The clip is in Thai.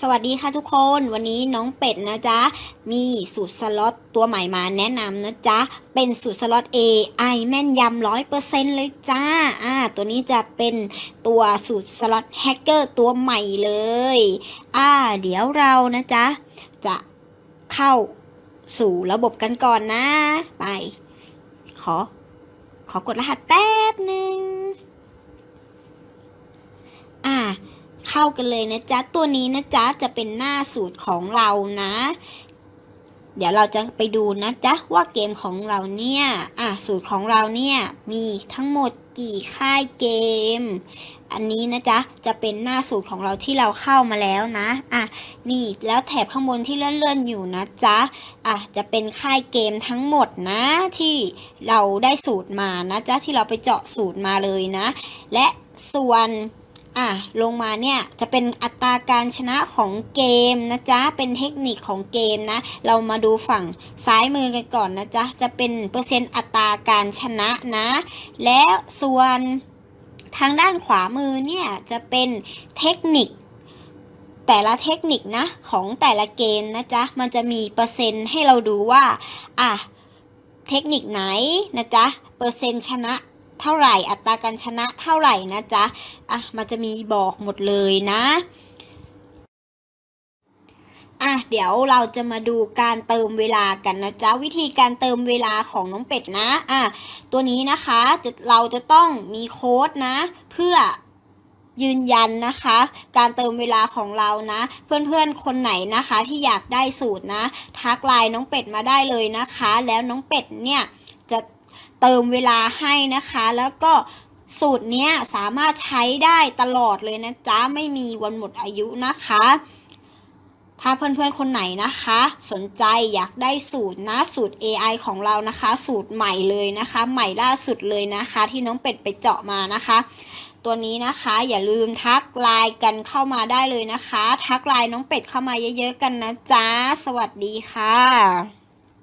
สวัสดีค่ะทุกคนวันนี้น้องเป็ดนะจ๊ะ มีสูตรสล็อตตัวใหม่มาแนะนำนะจ๊ะ เป็นสูตรสล็อต AI แม่นยำร้อยเปอร์เซ็นเลยจ้าอ่าตัวนี้จะเป็นตัวสูตรสล็อตแฮกเกอร์ตัวใหม่เลยอ่าเดี๋ยวเรานะจ๊ะ จะเข้าสู่ระบบกันก่อนนะ ไป ขอ ขอกดรหัสแป๊บหนึ่ง อ่า เข้ากันเลยนะจ๊ะ ตัวนี้นะจ๊ะจะเป็นหน้าสูตรของเรานะ เดี๋ยวเราจะไปดูนะจ๊ะว่าเกมของเราเนี่ยอะสูตรของเราเนี่ยมีทั้งหมดกี่ค่ายเกม อันนี้นะจ๊ะจะเป็นหน้าสูตรของเราที่เราเข้ามาแล้วนะอะนี่แล้วแถบข้างบนที่เลื่อนๆอยู่นะจ๊ะอะจะเป็นค่ายเกมทั้งหมดนะที่เราได้สูตรมานะจ๊ะที่เราไปเจาะสูตรมาเลยนะ และส่วน อะลงมาเนี่ยจะเป็นอัตราการชนะของเกมนะจ๊ะ เป็นเทคนิคของเกมนะ เรามาดูฝั่งซ้ายมือกันก่อนนะจ๊ะ จะเป็นเปอร์เซ็นต์อัตราการชนะนะ และส่วนทางด้านขวามือเนี่ยจะเป็นเทคนิคแต่ละเทคนิคนะของแต่ละเกมนะจ๊ะ มันจะมีเปอร์เซ็นต์ให้เราดูว่า อะ เทคนิคไหนนะจ๊ะ เปอร์เซ็นต์ชนะ เท่าไหร่ อัตราการชนะเท่าไหร่นะจ๊ะ อะ มันจะมีบอกหมดเลยนะ อะ เดี๋ยวเราจะมาดูการเติมเวลากันนะจ๊ะ วิธีการเติมเวลาของน้องเป็ดนะ อะ ตัวนี้นะคะจะเราจะต้องมีโค้ดนะ เพื่อยืนยันนะคะ การเติมเวลาของเรานะ เพื่อนๆคนไหนนะคะที่อยากได้สูตรนะ ทักไลน์น้องเป็ดมาได้เลยนะคะ แล้วน้องเป็ดเนี่ยจะ เติมเวลาให้นะคะ แล้วก็สูตรเนี้ยสามารถใช้ได้ตลอดเลยนะจ๊ะ ไม่มีวันหมดอายุนะคะ ถ้าเพื่อนๆคนไหนนะคะ สนใจอยากได้สูตรนะสูตร AI ของเรานะคะ สูตรใหม่เลยนะคะ ใหม่ล่าสุดเลยนะคะ ที่น้องเป็ดไปเจาะมานะคะ ตัวนี้นะคะอย่าลืมทักไลน์กันเข้ามาได้เลยนะคะ ทักไลน์น้องเป็ดเข้ามาเยอะๆกันนะจ๊ะ สวัสดีค่ะ